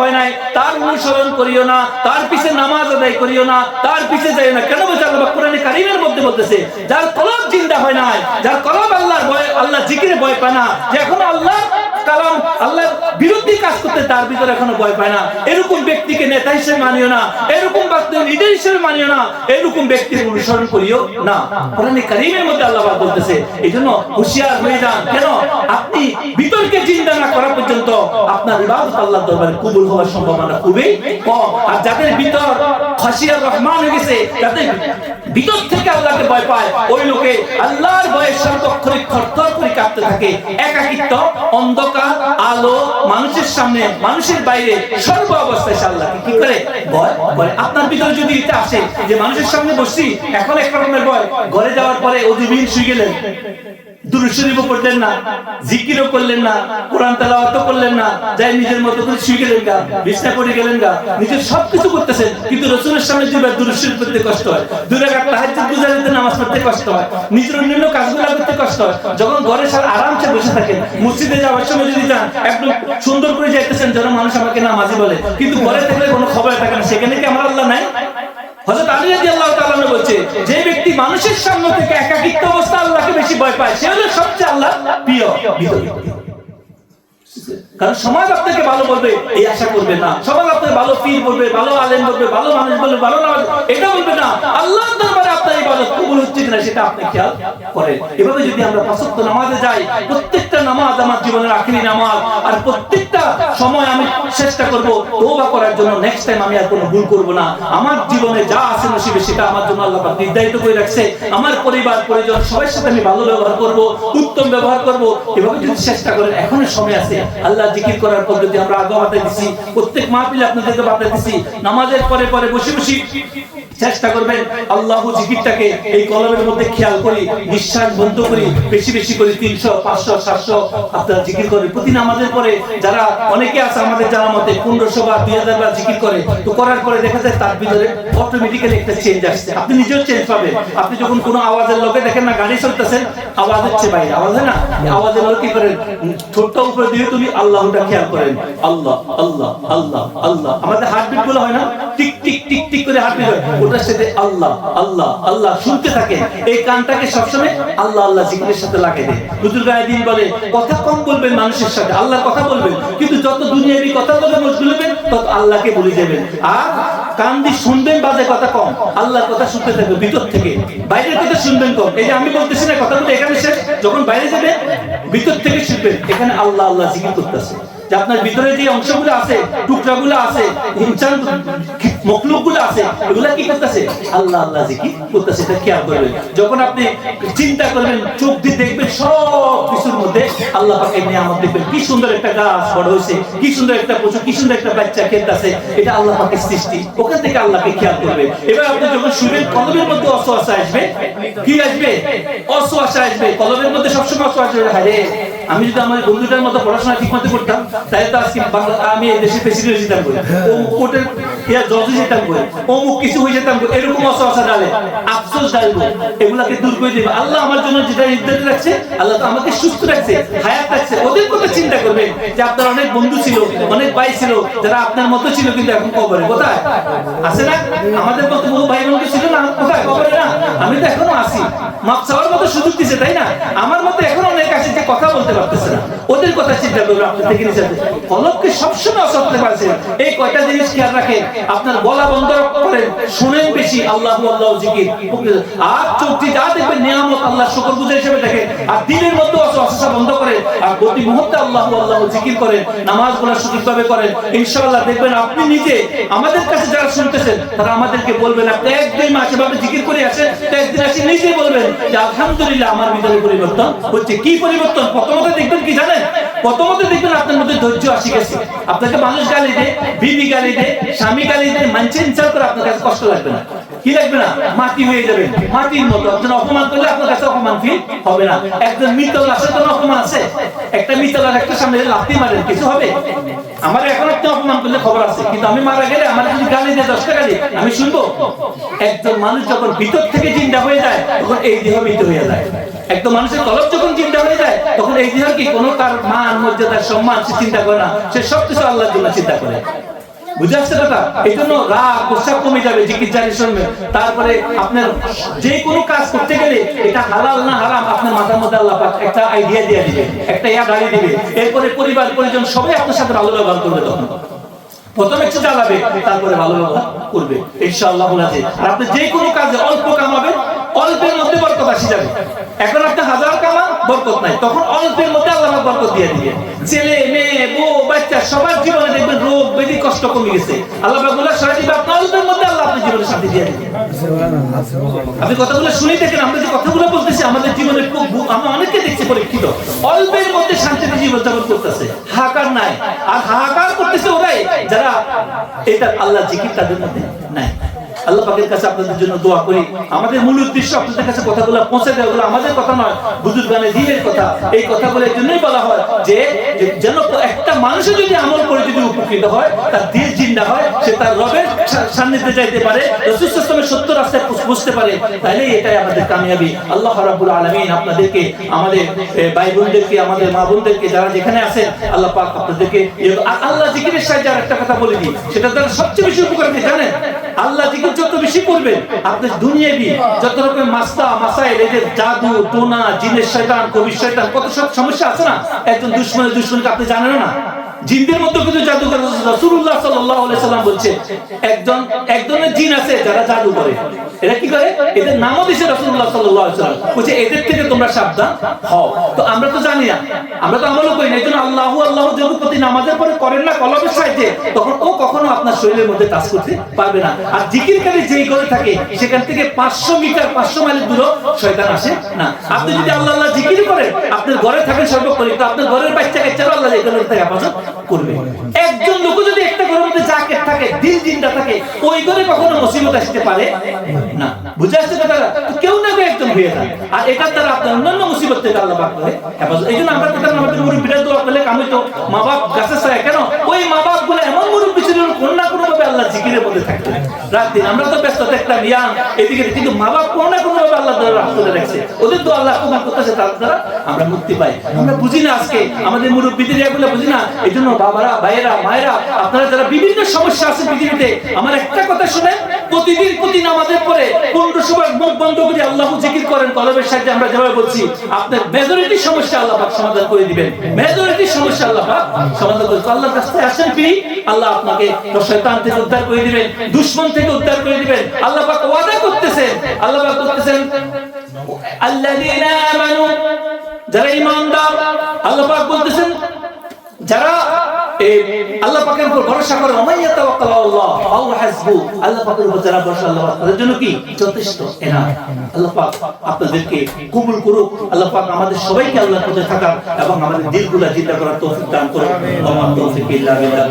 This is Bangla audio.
হয় নাই। তার অনুসরণ করিও না, তার পিছে নামাজ আদায় করিও না, তার পিছে না। কেন বলছে আল্লাহ? কোরআনে কারিমের মধ্যে বলতেছে, যার কলব হয় নাই, যার কলব আল্লাহর ভয়, আল্লাহ জিকিরে ভয় পায় না এখন আল্লাহ কালাম, আল্লাহর বিরুদ্ধে কাজ করতে তার ভিতরে এখনও ভয় পায় না। এরকম ব্যক্তিকে নেতা হিসেবে মানিও না, এরকম ব্যক্তিকে লিডার হিসেবে মানিও না, এরকম ব্যক্তির অনুসরণ করিও না। কোরআনে কারিমের মধ্যে আল্লাহ বলতেছে এই জন্য হুঁশিয়ার হয়ে যান। কেন? আপনি বিতর্কে চিন্তা না করা আপনার ইবাদত আল্লাহ দরবারে কবুল হওয়ার সম্ভাবনা খুবই কম। আর যাদের ভিতর খাসিয়ার রহমান হয়ে গেছে যাদের ভিতর থেকে আল্লাহকে ভয় পায়। ওই লোকে আল্লাহর ভয়ে সর্বক্ষণিক থরথর করে কাঁপতে থাকে। একাকিত্ব, অন্ধকার, আলো, মানুষের সামনে, মানুষের বাইরে, সর্ব অবস্থায় আল্লাহকে কি করে? ভয় করে। আপনার ভিতরে যদি এটা আসে যে মানুষের সামনে বসছি, এখন এক রকমের ভয়। ঘরে যাওয়ার পরে অধিবিহীন শুয়ে গেলেন। দুরুশরীফও করলেন না, জিকিরও করলেন না, কোরআন তেলাওয়াতও করলেন না, যাই নিজের মতো করে শুয়ে গেলেন গা, বিছনা করে গেলেন গা, নিজের সবকিছু করতেছেন, কিন্তু রসুলের সামনে দুবার দুরুশরীফ পড়তে কষ্ট হয়। দুই রাকাত তাহাজ্জুদ গুজারিতে নামাজ পড়তে কষ্ট হয়। নিজের অন্যান্য কাজগুলো করতে কষ্ট হয়। যখন ঘরে সার আরামসে বসে থাকেন, মসজিদে যাওয়ার সময় যদি যান, একদম সুন্দর করে যাইতেছেন, যেন মানুষ আমাকে নামাজি বলে। কিন্তু ঘরে থাকলে কোনো খবর থাকে না। সেখানে কি আমার আল্লাহ নাই? হযরত আলী রাদিয়াল্লাহু তাআলা বলছে, যে ব্যক্তি মানুষের সামনে থেকে একাকিত্ব অবস্থা আল্লাহকে বেশি ভয় পায়, সে হলো সবচেয়ে আল্লাহ প্রিয় কারণ সমাজ আপনাকে ভালো বলবে, এই আশা করবে না। সমাজ আপনাকে ভালো পীর বলবে, ভালো আলেম বলবে, ভালো মানুষ বলবে, ভালো না এটা বলবে না। আল্লাহ দরবারে ইবাদত কবুল হচ্ছে কিনা সেটা আপনি খেয়াল করেন। এভাবে যদি আমরা পাঁচ ওয়াক্ত নামাজে যাই, প্রত্যেকটা নামাজ আমার জীবনের নামাজ, আর প্রত্যেকটা সময় আমি চেষ্টা করব করার জন্য। নেক্সট টাইম আমি আর কোনো ভুল করব না। আমার জীবনে যা আছে নসিবে সেটা আমার জন্য আল্লাহ পাক নির্ধারিত করে রাখছে। আমার পরিবার, পরিজন সবার সাথে আমি ভালো ব্যবহার করব, উত্তম ব্যবহার করব। এভাবে যদি চেষ্টা করেন, এখনও সময় আছে। আল্লাহ জিকির করার পদ্ধতি আমরা আগে বাতাই দিছি, প্রত্যেক মাহফিলে আপনাদেরকে বাতাই দিছি, নামাজের পরে পরে বসে বসে চেষ্টা করবেন। আল্লাহ জিকিরটাকে এই কলমের মধ্যে খেয়াল করি, নিঃশ্বাস বন্ধ করি, বেশি বেশি করে, তিনশো, পাঁচশো, সাতশো, আপনারা জিকির করে প্রতি নামাজের পরে যারা অনেকে আছে আমাদের জানা মতে পনেরোশো বা দুই হাজার বার জিকির করে, তো করার পরে দেখা যায় তার ভিতরে অটোমেটিক্যালি একটা চেঞ্জ আসছে। আপনি নিজেও চেঞ্জ পাবেন। আপনি যখন কোনো আওয়াজের লোকে দেখেন না, গাড়ি চলতেছেন, আওয়াজ হচ্ছে বাইরে। আওয়াজ হয় না? আওয়াজের লোক কি করেন? ঠোঁটটা উপরে দিয়ে তুমি আল্লাহটা খেয়াল করেন। আল্লাহ আল্লাহ আল্লাহ আল্লাহ। আমাদের হার্টবিটগুলো হয় না? টিক টিক টিক টিক করে ওটার সাথে আল্লাহ আল্লাহ আল্লাহ শুনতে থাকে। এই কানটাকে সবসময় আল্লাহ আল্লাহ সাথে গায়েদিন বলে, কথা কম বলবেন মানুষের সাথে, আল্লাহর কথা বলবেন। কিন্তু যত দুনিয়াবি কথা বলে হবেন, তত আল্লাহকে বলে যাবেন। আর কান দিয়ে শুনবেন বাজে কথা কম, আল্লাহর কথা শুনতে থাকবে ভিতর থেকে। বাইরের কথা শুনবেন কম। এই যে আমি বলতেছি না, কথাগুলো এখানে শেষ। যখন বাইরে যাবেন, ভিতর থেকে শুনবেন, এখানে আল্লাহ আল্লাহ জিকির করতেছে। যে আপনার ভিতরে যে অংশগুলো আছে, টুকরাগুলো আছে ইনসান মখলুকগুলো আছে, এগুলা কি করতেছে? আল্লাহ আল্লাহ জিকির করতেছে, এটা খেয়াল করবেন যখন আপনি চিন্তা করবেন, চোখ দিয়ে দেখবেন সব কিছুর মধ্যে আল্লাহ পাকের নিয়ামত দেখবেন। কি সুন্দর একটা গাছ বড় হয়েছে, কি সুন্দর একটা পশু, কি সুন্দর একটা বাচ্চা খেলতেছে, এটা আল্লাহ সৃষ্টি। ওখান থেকে আল্লাহকে খেয়াল করবে এবার আপনি যখন শুনবেন কলমের মধ্যে আসবে। কি আসবে? আসবে। কলমের মধ্যে সবসময় আসবে আমি যদি আমার বন্ধুটার মতো পড়াশোনা ঠিক মতো করতাম, তাহলে তো আজকে আমি প্রেসিডেন্ট জজে অমুক কিছু এরকম অসুয়াশা ডালে। আফসোস ডালবো এগুলাকে দূর করে আল্লাহ আমার জন্য যেটা রাখছে, আল্লাহ তো আমাকে সুস্থ রাখছে, হায়াত রাখছে। ওদের কথা চিন্তা যে আপনার অনেক বন্ধু ছিল, অনেক ভাই ছিল, যারা আপনার মতো ছিল কিন্তু এখন কবরে। কোথায়? আছে না? আমাদের মতো বহু ভাই বোনকে ছিল না। কোথায়? কবরে না? আমি তো এখনও আছি। মাপ চাওয়ার মতো সুযোগ দিছে, তাই না? আমার মতো এখন অনেক আছে যে কথা বলতে পারতেছে না। কলবকে সবসময় এই কয়টা জিনিস খেয়াল রাখেন, আপনার গলা বন্ধ শুনেন বেশি, আল্লাহ আল্লাহ জিকির আর চোখটি যা দেখবেন, নিয়ামত আল্লাহ শুকর বুঝে হিসেবে দেখেন। আর দিনের মধ্যে বন্ধ আর প্রতি মুহূর্তে আল্লাহ আল্লাহ জিকির করেন, নামাজগুলো করেন। দেখবেন আপনি নিজে, আমাদের কাছে যারা শুনতেছেন, তারা আমাদেরকে বলবেন আপনি এক মাস এভাবে জিকির করে আসেন একদিন আসে নিজেই বলবেন যে, আলহামদুলিল্লাহ, আমার ভিতরে পরিবর্তন হচ্ছে। কি পরিবর্তন? প্রথমত দেখবেন কি জানেন? প্রথমত দেখবেন আপনার মধ্যে ধৈর্য আসি গেছে। আপনাকে মানুষ গালি দেয়, বিবি গালি দেয়, স্বামী গালি দেয় মানছে ইনসাল করে আপনার কাছে কষ্ট লাগবে না। কি লাগবে না? মাটি হয়ে যাবে। মাটির মতো। একজন অপমান করলে আপনার কাছে অপমান ফিল হবে না। একজন মিতল আছে তো অপমান আছে? একটা মিতল আর একটা সামনে লাফি মারেন, কিছু হবে? আমার এখন একটা অপমান করলে খবর আছে। কিন্তু আমি মারা গেলে আমার যদি গালি দেয় দশটা গালি আমি শুনব? একজন মানুষ যখন ভিতর থেকে চিন্তা হয়ে যায়, তখন এই দেহ মৃত হয়ে যায়। একদম মানুষের তলব যখন চিন্তা হয়ে যায়, তখন এই যে কি কোনো তার মান মর্যাদা সম্মান সে চিন্তা করে না? সে সবকিছু আল্লাহর জন্য চিন্তা করে। বুঝে আসছে কথা? এই জন্য রাগ গোসা কমে যাবে জিকির সঙ্গে তারপরে আপনার যে কোনো কাজ করতে গেলে এটা হালাল না হারাম আপনার মাথার মধ্যে আল্লাহ পাক একটা আইডিয়া দিয়ে দিবে, একটা ইয়া গাড়ি দিবে। এরপরে পরিবার, পরিজন সবাই আপনার সাথে ভালো ব্যবহার করবে তখন। প্রথমে একটু জ্বালাবে, তারপরে ভালো ব্যবহার করবে, ইনশাআল্লাহ আর আপনি যে কোনো কাজে অল্প কামাবেন অল্পের মধ্যে বরকত আসি যাবে। এখন আপনি হাজার কামা বরকত নাই। তখন অল্পের মধ্যে আল্লাহ বরকত দিয়ে দিবে। ছেলে, মেয়ে, বউ, বাচ্চা, সবার জীবনে দেখবেন রোগ, ব্যাধি, কষ্ট কমে গেছে। আল্লাহ পাক বলে সারা দিবে আপনার অল্পের মধ্যে আল্লাহ আপনার জীবনে শান্তি দিয়ে দিবে। আপনি কথাগুলো শুনে দেখেন, আমরা যে কথাগুলো বলতেছি, আমাদের জীবনে খুব আমরা অনেককে দেখছি পরীক্ষিত। অল্পের মধ্যে শান্তিতে জীবন যাপন করতেছে। হাহাকার নাই। আর হাহাকার করতেছে ওরাই, যারা এটা আল্লাহ জিকির তাদের মধ্যে নাই। আল্লাহ পাকের কাছে আপনাদের জন্য দোয়া করি। আমাদের মূল উদ্দেশ্য আপনাদের কাছে কথাগুলো পৌঁছে দেওয়া গুলো আমাদের কথা নয় বুজুর গানে দিনের কথা। এই কথাগুলো এই জন্যই বলা হয় যে যেন একটা মানুষও যদি আমল করে যদি উপকৃত হয়, তার দিল জিন্দা হয়, সে তার রবের সান্নিধ্যে যাইতে পারে, রসুল সত্য রাস্তায় বুঝতে পারে তাহলে এটাই আমাদের কামিয়াবি। আল্লাহ রাব্বুল আলামিন আপনাদেরকে, আমাদের ভাই বোনদেরকে, আমাদের মা বোনদেরকে, যারা যেখানে আছেন আল্লাহ পাক আপনাদেরকে আল্লাহ জিকিরের সাহায্যে আর একটা কথা বলে দিই। সেটা তারা সবচেয়ে বেশি উপকার জানেন? আল্লাহ জিকির যত বেশি করবেন, আপনি দুনিয়াবি যত রকম মাস্তা, মাসাইল যে জাদু টোনা জিনের শয়তান, কবির শয়তান, কত সব সমস্যা আছে না? একজন দুশ্মনের দুশ্মনকে আপনি জানেন না? জিনদের মধ্যে কিছু জাদুকর রাসূলুল্লাহ সাল্লাল্লাহু আলাইহি সাল্লাম বলছে, একজন, একজনের জিন আছে যারা জাদু করে। এরা কি করে? এদের নামও দিয়েছে রাসূলুল্লাহ সাল্লাল্লাহু আলাইহি সাল্লাম। বলছে, এদের থেকে তোমরা সাবধান হও। তো আমরা তো জানি না। আমরা তো আমলও করি আল্লাহু আল্লাহ নামাজের পরে করেন না কলমের সাহায্যে তখন ও কখনো আপনার শরীরের মধ্যে কাজ করতে পারবে না। আর জিকিরকারী যেই করে থাকে, সেখান থেকে পাঁচশো মিটার, পাঁচশো মাইল দূর শয়তান আসে না। আপনি যদি আল্লাহ আল্লাহ জিকির করেন, আপনার ঘরে থাকেন সর্বক্ষণ তো আপনার ঘরের বাচ্চা কাচ্চারও আল্লাহ থেকে করবে। একজন লোক যদি একটা ঘরের মধ্যে জাকের থাকে দিল জিন্দা থাকে, ওই কখনো মুসিবত আসতে পারে? না। বুঝে কেউ না কেউ একদম হয়ে থাকে। আর এটার দ্বারা আপনার অন্যান্য মুসিবত থেকে আল্লাহ করে এই জন্য আমরা কথা আমাদের দোয়া করলে, আমি তো মা বাপ কেন? ওই মা বাপগুলো এমন মুরব্বী ছিল কোন না কোনো ভাবে আল্লাহ জিকিরের মধ্যে থাকতেন রাত দিন আমরা তো ব্যস্ত থাকতাম ইয়াং, এদিকে কিন্তু মা বাপ কোনো না কোনো আল্লাহ দ্বারা রাখতে রাখছে। ওদের তো আল্লাহ কুমার করতেছে, তার দ্বারা আমরা মুক্তি পাই। আমরা বুঝি না আজকে, আমাদের মুরব্বীদের এগুলো বুঝি না। এই জন্য বাবারা, ভাইয়েরা, মায়েরা, আপনারা যারা বিভিন্ন সমস্যা আছে পৃথিবীতে, আমার একটা কথা শুনে প্রতিদিন প্রতি নামাজের পরে পনেরো সময় মুখ বন্ধ করে আল্লাহ জিকির করেন কলমের সাহায্যে আমরা যেভাবে বলছি, আপনার মেজরিটি সমস্যা আল্লাহ পাক সমাধান করে দিবেন। মেজরিটি সমস্যা আল্লাহ পাক সমাধান করে দিবেন। আল্লাহর কাছে আসেন কি আল্লাহ আপনাকে শয়তান থেকে উদ্ধার করে দিবেন। দুশমন থেকে উদ্ধার করে দিবেন। আল্লাহ পাক ওয়াদা করতেছেন। আল্লাহ পাক করতেছেন আল্লাযীনা আমানু যারা ঈমানদার, আল্লাহ পাক বলতেছেন, যারা আল্লাহ পাকের উপর ভরসা করে ওমাইয়া তাওয়াক্কাল আল্লাহ আল্লাহ হাসবু আল্লাহ পাকের উপর যারা ভরসা, আল্লাহ তাদের জন্য কি? যথেষ্ট এনা আল্লাহ পাক আপনাদেরকে কবুল করুক। আল্লাহ পাক আমাদের সবাইকে আল্লাহর পথে থাকার এবং আমাদের দিলগুলা জিন্দা করার তৌফিক দান করুক। আমার তৌফিক ইল্লা বিল্লাহ।